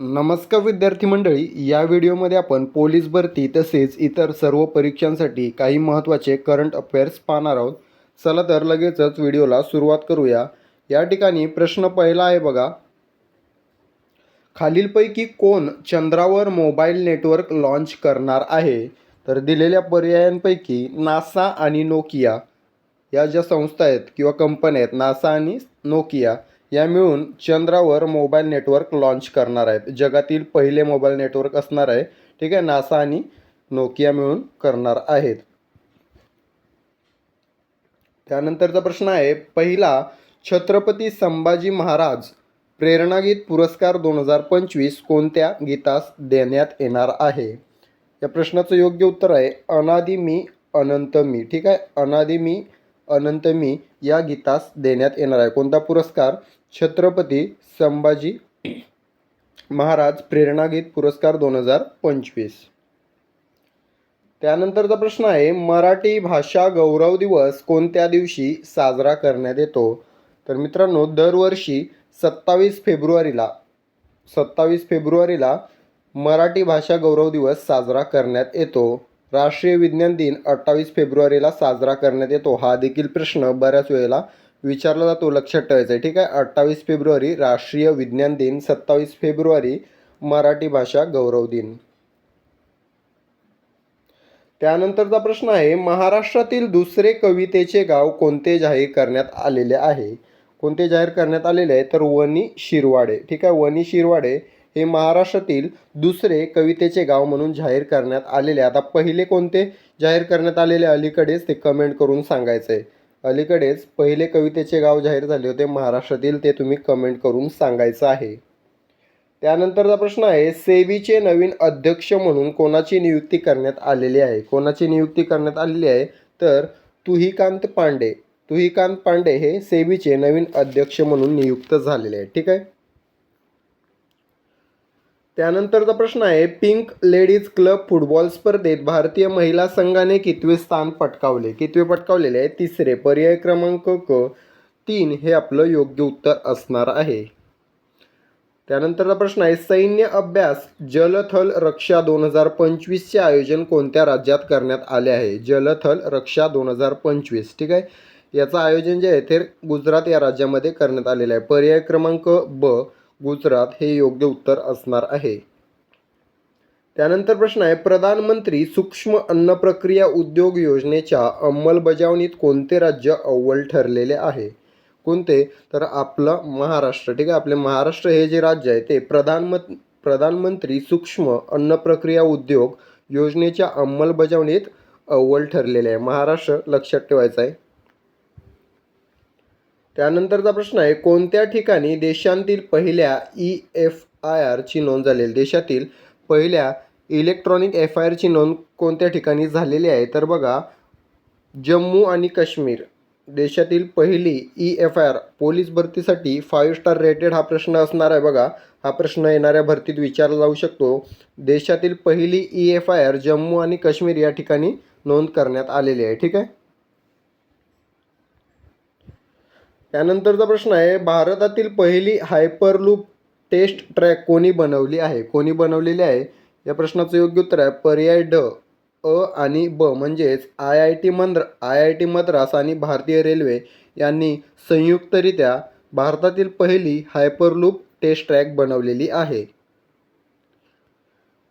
नमस्कार विद्यार्थी मंडळी या व्हिडिओमध्ये आपण पोलीस भरती तसेच इतर सर्व परीक्षांसाठी काही महत्त्वाचे करंट अफेअर्स पाहणार आहोत. चला तर लगेचच व्हिडिओला सुरुवात करूया. या ठिकाणी प्रश्न पहिला आहे बघा. खालीलपैकी कोण चंद्रावर मोबाईल नेटवर्क लॉन्च करणार आहे? तर दिलेल्या पर्यायांपैकी नासा आणि नोकिया या ज्या संस्था आहेत किंवा कंपन्या आहेत नासा आणि नोकिया. या मिळून चंद्रावर मोबाईल नेटवर्क लॉन्च करणार आहेत. जगातील पहिले मोबाईल नेटवर्क असणार आहे. ठीक आहे नासा आणि नोकिया मिळून करणार आहेत. त्यानंतरचा प्रश्न आहे पहिला छत्रपती संभाजी महाराज प्रेरणागीत पुरस्कार दोन हजार पंचवीस कोणत्या गीतास देण्यात येणार आहे? या प्रश्नाचं योग्य उत्तर आहे अनादि मी अनंत मी ठीक आहे अनादि मी अनंत मी या गीतास देण्यात येणार आहे. कोणता पुरस्कार? छत्रपती संभाजी महाराज प्रेरणागीत पुरस्कार दोन हजार पंचवीस. त्यानंतरचा प्रश्न आहे मराठी भाषा गौरव दिवस कोणत्या दिवशी साजरा करण्यात येतो? तर मित्रांनो दरवर्षी सत्तावीस फेब्रुवारीला सत्तावीस फेब्रुवारीला मराठी भाषा गौरव दिवस साजरा करण्यात येतो. राष्ट्रीय विज्ञान दिन अठ्ठावीस फेब्रुवारीला साजरा करण्यात येतो. हा देखील प्रश्न बऱ्याच वेळेला विचारला जातो लक्षात ठेवायचा आहे ठीक आहे? अठ्ठावीस फेब्रुवारी राष्ट्रीय विज्ञान दिन सत्तावीस फेब्रुवारी मराठी भाषा गौरव दिन. त्यानंतरचा प्रश्न आहे महाराष्ट्रातील दुसरे कवितेचे गाव कोणते जाहीर करण्यात आलेले आहे? कोणते जाहीर करण्यात आलेले आहे? तर वनी शिरवाडे. ठीक आहे? वनी शिरवाडे हे महाराष्ट्रातील दुसरे कवितेचे गाव म्हणून जाहीर करण्यात आलेले आता पहिले कोणते जाहीर करण्यात आलेले? अलीकडेच ते कमेंट करून सांगायचं आहे अलीकडेच पहिले कवितेचे गाव जाहीर झाले होते महाराष्ट्रातील ते तुम्ही कमेंट करून सांगायचं आहे. त्यानंतरचा प्रश्न आहे सेबीचे नवीन अध्यक्ष म्हणून कोणाची नियुक्ती करण्यात आलेली आहे? कोणाची नियुक्ती करण्यात आलेली आहे? तर तुहिकांत पांडे. तुहिकांत पांडे हे सेबीचे नवीन अध्यक्ष म्हणून नियुक्त झालेले आहे. ठीक आहे? त्यानंतरचा प्रश्न आहे पिंक लेडीज क्लब फुटबॉल स्पर्धेत भारतीय महिला संघाने कितवे स्थान पटकावले? कितवे पटकावलेले आहे? तिसरे. पर्याय क्रमांक क तीन हे आपलं योग्य उत्तर असणार आहे. त्यानंतरचा प्रश्न आहे सैन्य अभ्यास जलथल रक्षा दोन हजार पंचवीसचे आयोजन कोणत्या राज्यात करण्यात आले आहे? जलथल रक्षा दोन हजार पंचवीस ठीक आहे? याचं आयोजन जे आहे ते गुजरात या राज्यामध्ये करण्यात आलेलं आहे. पर्याय क्रमांक ब गुजरात हे योग्य उत्तर असणार आहे. त्यानंतर प्रश्न आहे प्रधानमंत्री सूक्ष्म अन्न प्रक्रिया उद्योग योजनेच्या अंमलबजावणीत कोणते राज्य अव्वल ठरलेले आहे? कोणते? तर आपलं महाराष्ट्र. ठीक आहे आपले महाराष्ट्र हे जे राज्य आहे ते प्रधानमं प्रधानमंत्री सूक्ष्म अन्न प्रक्रिया उद्योग योजनेच्या अंमलबजावणीत अव्वल ठरलेले आहे. महाराष्ट्र लक्षात ठेवायचं आहे. त्यानंतरचा प्रश्न आहे कोणत्या ठिकाणी देशांतील पहिल्या ई एफ आय आरची नोंद झालेली? देशातील पहिल्या इलेक्ट्रॉनिक एफ आय आरची नोंद कोणत्या ठिकाणी झालेली आहे? तर बघा जम्मू आणि काश्मीर. देशातील पहिली E F I R police भरतीसाठी फाईव्ह स्टार रेटेड हा प्रश्न असणार आहे बघा. हा प्रश्न येणाऱ्या भरतीत विचारला जाऊ शकतो. देशातील पहिली E F I R Jammu आणि काश्मीर या ठिकाणी नोंद करण्यात आलेली आहे. ठीक आहे? त्यानंतरचा प्रश्न आहे भारतातील पहिली हायपरलूप टेस्ट ट्रॅक कोणी बनवली आहे? कोणी बनवलेली आहे? या प्रश्नाचं योग्य उत्तर आहे पर्याय ड अ आणि ब. म्हणजेच आय आय टी मंद्र आय आय टी मद्रास आणि भारतीय रेल्वे यांनी संयुक्तरित्या भारतातील पहिली हायपरलूप टेस्ट ट्रॅक बनवलेली आहे.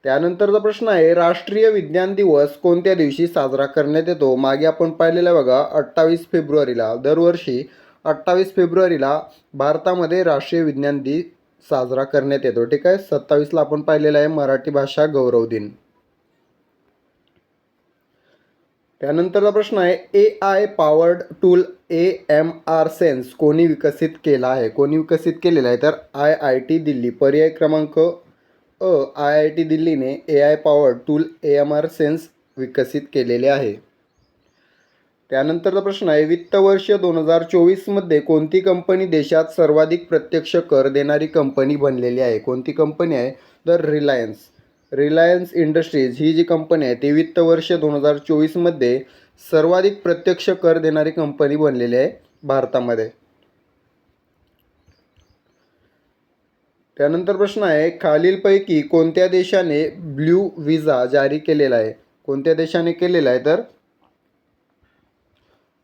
त्यानंतरचा प्रश्न आहे राष्ट्रीय विज्ञान दिवस कोणत्या दिवशी साजरा करण्यात येतो? मागे आपण पाहिलेला बघा अठ्ठावीस फेब्रुवारीला दरवर्षी अठ्ठावीस फेब्रुवारीला भारतामध्ये राष्ट्रीय विज्ञान दिन साजरा करण्यात येतो. ठीक आहे? सत्तावीसला आपण पाहिलेला आहे मराठी भाषा गौरव दिन. त्यानंतरचा प्रश्न आहे A I powered tool A M R sense कोणी विकसित केला आहे? कोणी विकसित केलेला आहे? तर आय आय टी दिल्ली. पर्याय क्रमांक अ I I T दिल्लीने A I powered tool A M R sense विकसित केलेले आहे. त्यानंतरचा प्रश्न आहे वित्त वर्ष दोन हजार चोवीसमध्ये कोणती कंपनी देशात सर्वाधिक प्रत्यक्ष कर देणारी कंपनी बनलेली आहे? कोणती कंपनी आहे? तर रिलायन्स. रिलायन्स इंडस्ट्रीज ही जी कंपनी आहे ती वित्त वर्ष दोन हजार चोवीसमध्ये सर्वाधिक प्रत्यक्ष कर देणारी कंपनी बनलेली आहे भारतामध्ये. त्यानंतर प्रश्न आहे खालीलपैकी कोणत्या देशाने ब्ल्यू विजा जारी केलेला आहे? कोणत्या देशाने केलेला आहे? तर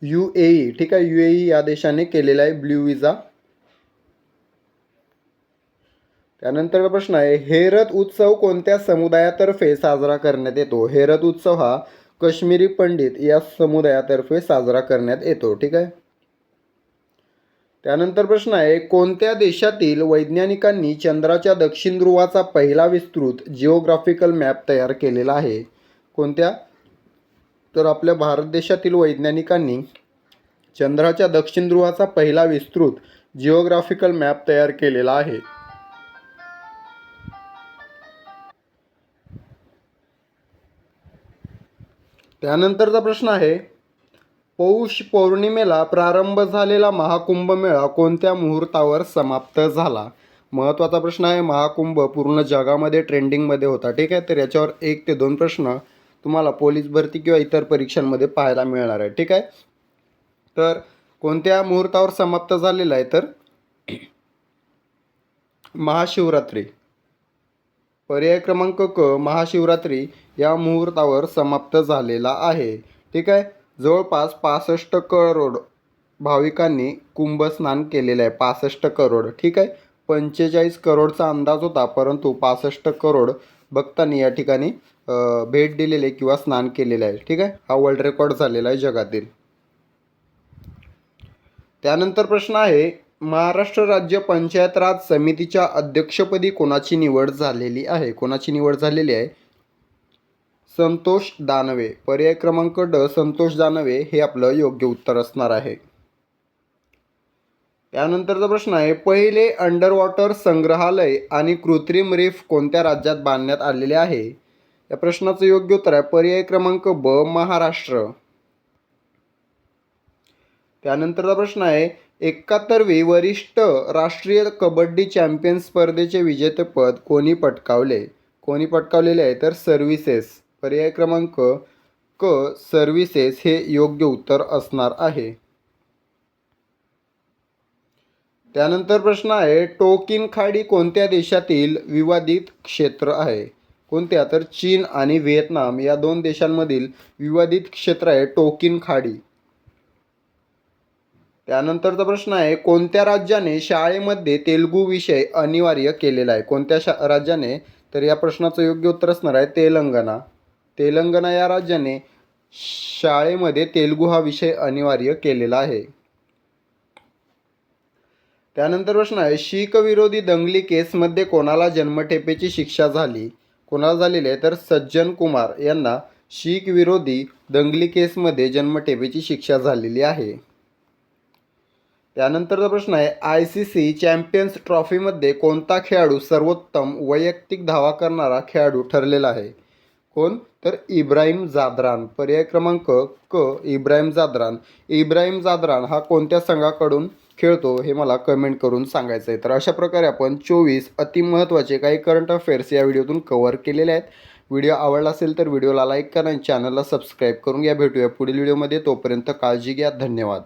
यू ए ई ठीक आहे? यू ए ई या देशाने केलेला आहे ब्ल्यू विजा. त्यानंतर प्रश्न आहे हेरत उत्सव कोणत्या समुदायातर्फे साजरा करण्यात येतो? हेरत उत्सव हा कश्मीरी पंडित या समुदायातर्फे साजरा करण्यात येतो ठीक आहे? त्यानंतर प्रश्न आहे कोणत्या देशातील वैज्ञानिकांनी चंद्राच्या दक्षिण ध्रुवाचा पहिला विस्तृत जिओग्राफिकल मॅप तयार केलेला आहे? कोणत्या? तर आपल्या भारत देशातील वैज्ञानिकांनी चंद्राच्या दक्षिण ध्रुवाचा पहिला विस्तृत जिओग्राफिकल मॅप तयार केलेला आहे. त्यानंतरचा प्रश्न आहे पौष पौर्णिमेला प्रारंभ झालेला महाकुंभ मेळा कोणत्या मुहूर्तावर समाप्त झाला? महत्त्वाचा प्रश्न आहे महाकुंभ पूर्ण जगामध्ये ट्रेंडिंगमध्ये होता. ठीक आहे तर याच्यावर एक ते दोन प्रश्न तुम्हाला पोलीस भरती किंवा इतर परीक्षांमध्ये पाहायला मिळणार आहे. ठीक आहे? तर कोणत्या मुहूर्तावर समाप्त झालेला आहे? तर महाशिवरात्री. पर्याय क्रमांक क महाशिवरात्री या मुहूर्तावर समाप्त झालेला आहे. ठीक आहे? जवळपास पासष्ट करोड भाविकांनी कुंभस्नान केलेलं आहे. पासष्ट करोड. ठीक आहे? पंचेचाळीस करोडचा अंदाज होता परंतु पासष्ट करोड भक्तांनी या ठिकाणी भेट दिलेले किंवा स्नान केलेलं आहे. ठीक आहे? हा वर्ल्ड रेकॉर्ड झालेला आहे जगातील. त्यानंतर प्रश्न आहे महाराष्ट्र राज्य पंचायत राज समितीच्या अध्यक्षपदी कोणाची निवड झालेली आहे? कोणाची निवड झालेली आहे? संतोष दानवे. पर्याय क्रमांक ड संतोष दानवे हे आपलं योग्य उत्तर असणार आहे. त्यानंतरचा प्रश्न आहे पहिले अंडर वॉटर संग्रहालय आणि कृत्रिम रिफ कोणत्या राज्यात बांधण्यात आलेले आहे? या प्रश्नाचं योग्य उत्तर आहे पर्याय क्रमांक ब महाराष्ट्र. त्यानंतरचा प्रश्न आहे एकाहत्तरवी वरिष्ठ राष्ट्रीय कबड्डी चॅम्पियन स्पर्धेचे विजेतेपद कोणी पटकावले? कोणी पटकावलेले आहे? तर सर्व्हिसेस पर्याय क्रमांक क सर्व्हिसेस हे योग्य उत्तर असणार आहे. त्यानंतर प्रश्न आहे टोकिन खाडी कोणत्या देशातील विवादित क्षेत्र आहे? कोणत्या? तर चीन आणि व्हिएतनाम या दोन देशांमधील विवादित क्षेत्र आहे टोकिन खाडी. त्यानंतरचा प्रश्न आहे कोणत्या राज्याने शाळेमध्ये तेलुगू विषय अनिवार्य केलेला आहे? कोणत्या शा राज्याने? तर या प्रश्नाचं योग्य उत्तर असणार आहे तेलंगणा. तेलंगणा या राज्याने शाळेमध्ये तेलुगू हा विषय अनिवार्य केलेला आहे. त्यानंतर प्रश्न आहे शीख विरोधी दंगली केसमध्ये कोणाला जन्मठेपेची शिक्षा झाली? कोणाला झालेली आहे? तर सज्जन कुमार यांना शीख विरोधी दंगली केसमध्ये जन्मठेपेची शिक्षा झालेली आहे. त्यानंतरचा प्रश्न आहे आय सी सी चॅम्पियन्स ट्रॉफीमध्ये कोणता खेळाडू सर्वोत्तम वैयक्तिक धावा करणारा खेळाडू ठरलेला आहे? कोण? तर इब्राहिम जादरान. पर्याय क्रमांक क इब्राहिम जादरान. इब्राहिम जादरान हा कोणत्या संघाकडून खेळतो हे मला कमेंट करून सांगायचं आहे तर अशा प्रकारे आपण चोवीस अतिमहत्त्वाचे काही करंट अफेअर्स या व्हिडिओतून कव्हर केलेले आहेत. व्हिडिओ आवडला असेल तर व्हिडिओला लाईक करा आणि चॅनलला सबस्क्राईब करून घ्या. भेटूया पुढील व्हिडिओमध्ये तोपर्यंत काळजी घ्या. धन्यवाद.